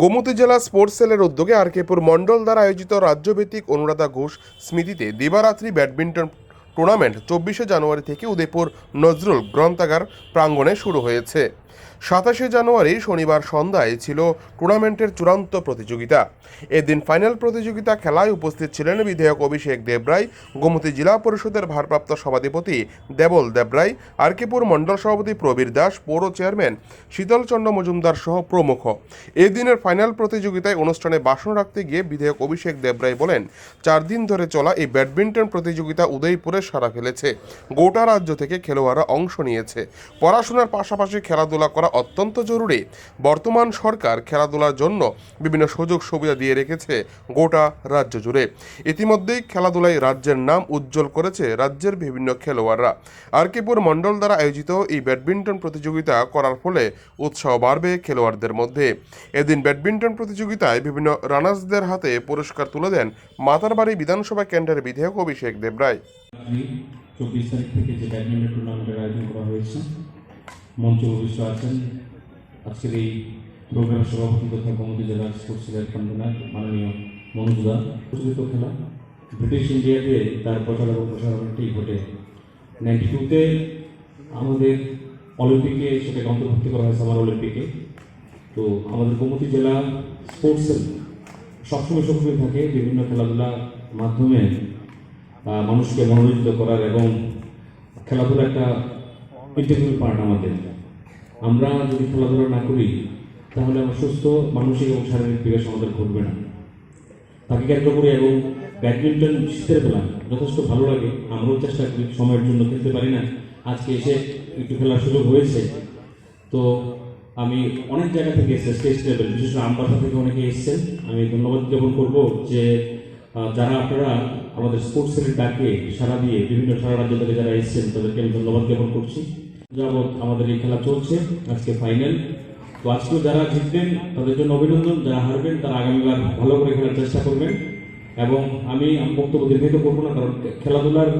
গোমতী জেলা স্পোর্টস সেলের উদ্যোগে আরকেপুর মণ্ডল দ্বারা আয়োজিত রাজ্যভিত্তিক অনুরাধা ঘোষ স্মৃতিতে দিবারাত্রি ব্যাডমিন্টন টুর্নামেন্ট চব্বিশে জানুয়ারি থেকে উদয়পুর নজরুল গ্রন্থাগার প্রাঙ্গণে শুরু হয়েছে। সাতাশে জানুয়ারি শনিবার সন্ধ্যায় ছিল টুর্নামেন্টের চূড়ান্ত প্রতিযোগিতা। এদিন ফাইনাল প্রতিযোগিতা খেলায় উপস্থিত ছিলেন বিধায়ক অভিষেক দেবরায়, গোমতী জেলা পরিষদের ভারপ্রাপ্ত সভাধিপতি দেবল দেবরায়, আরকিপুর মণ্ডল সভাপতি প্রবীর দাস, পৌর চেয়ারম্যান শীতলচন্দ্র মজুমদার সহ প্রমুখ। এদিনের ফাইনাল প্রতিযোগিতায় অনুষ্ঠানে ভাষণ রাখতে গিয়ে বিধায়ক অভিষেক দেবরায় বলেন, চার দিন ধরে চলা এই ব্যাডমিন্টন প্রতিযোগিতা উদয়পুরে সারা ফেলেছে। গোটা রাজ্য থেকে খেলোয়াড়রা অংশ নিয়েছে। পড়াশোনার পাশাপাশি খেলাধুলা করা অত্যন্ত জরুরি। বর্তমান সরকার খেলাধুলার জন্য বিভিন্ন সুযোগ সুবিধা দিয়ে রেখেছে গোটা রাজ্য জুড়ে। ইতিমধ্যেই খেলাধুলায় রাজ্যের নাম উজ্জ্বল করেছে রাজ্যের বিভিন্ন খেলোয়াড়রা। আরকিপুর মণ্ডল দ্বারা আয়োজিত এই ব্যাডমিন্টন প্রতিযোগিতা করার ফলে উৎসাহ বাড়বে খেলোয়াড়দের মধ্যে। এদিন ব্যাডমিন্টন প্রতিযোগিতায় বিভিন্ন রানার্সদের হাতে পুরস্কার তুলে দেন মাতারবাড়ি বিধানসভা কেন্দ্রের বিধায়ক অভিষেক দেবরায়। চব্বিশ তারিখ থেকে যে ব্যাডমিন্টন টুর্নামেন্টের আয়োজন করা হয়েছে মঞ্চে অবশ্য আছেন আজকের এই প্রোগ্রামের সভাপতি তথা কমিটি জেলা স্পোর্টসের কনভেনার মাননীয় মনোজ দা প্রচলিত খেলা ব্রিটিশ ইন্ডিয়াতে তার প্রচার এবং প্রসারণটি ঘটে। নাইনটি টুতে আমাদের অলিম্পিকে সেটাকে অন্তর্ভুক্ত করা হয় সামার অলিম্পিকে তো আমাদের গোমতী জেলা স্পোর্টসের সবসময় সক্রিয় থাকে, বিভিন্ন খেলাধুলার মাধ্যমে মানুষকে মনোরঞ্জিত করার এবং খেলাধুলা একটা ইন্টিগ্রাল পার্ট আমাদের। আমরা যদি খেলাধুলা না করি, তাহলে আমরা সুস্থ, মানসিক এবং শারীরিক বিকাশ আমাদের ঘটবে না। তাকে কেন্দ্র করে এবং ব্যাডমিন্টন শীতের বেলা যথেষ্ট ভালো লাগে। আমরাও চেষ্টা করি সময়ের জন্য খেলতে পারি না। আজকে এসে একটু খেলার সুযোগ হয়েছে। তো আমি অনেক জায়গা থেকে এসেছি স্টেট লেভেল, বিশেষ করে আমবাসা থেকে অনেকে এসেছেন। আমি ধন্যবাদ জ্ঞাপন করব যে যারা আপনারা আমাদের স্পোর্টসের ডাকে সারা দিয়ে বিভিন্ন সারা রাজ্য থেকে যারা এসেছেন, তাদেরকে আমি ধন্যবাদ জ্ঞাপন করছি। যাবৎ আমাদের এই খেলা চলছে, আজকে ফাইনাল তো আজকেও যারা জিতবেন, তাদের জন্য অভিনন্দন, যারা হারবেন, তারা আগামীবার ভালো করে খেলার চেষ্টা করবেন। এবং আমি বক্তব্য দীর্ঘায়িত করব না, কারণ খেলাধুলার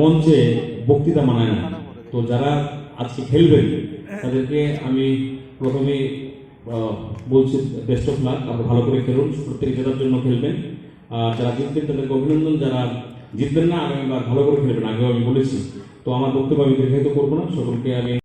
মঞ্চে বক্তৃতা মানায় না। তো যারা আজকে খেলবেন, তাদেরকে আমি প্রথমে বলছি বেস্ট অফ লাক আপনারা ভালো করে খেলুন, প্রত্যেক জেতার জন্য খেলবেন। আর যারা জিতবেন, তাদেরকে অভিনন্দন। যারা জিতবেন না আগামীবার ভালো করে খেলবেন। আগেও আমি বলেছি। তো আমার বক্তব্য আমি দীর্ঘায়িত করব না। সকলকে আমি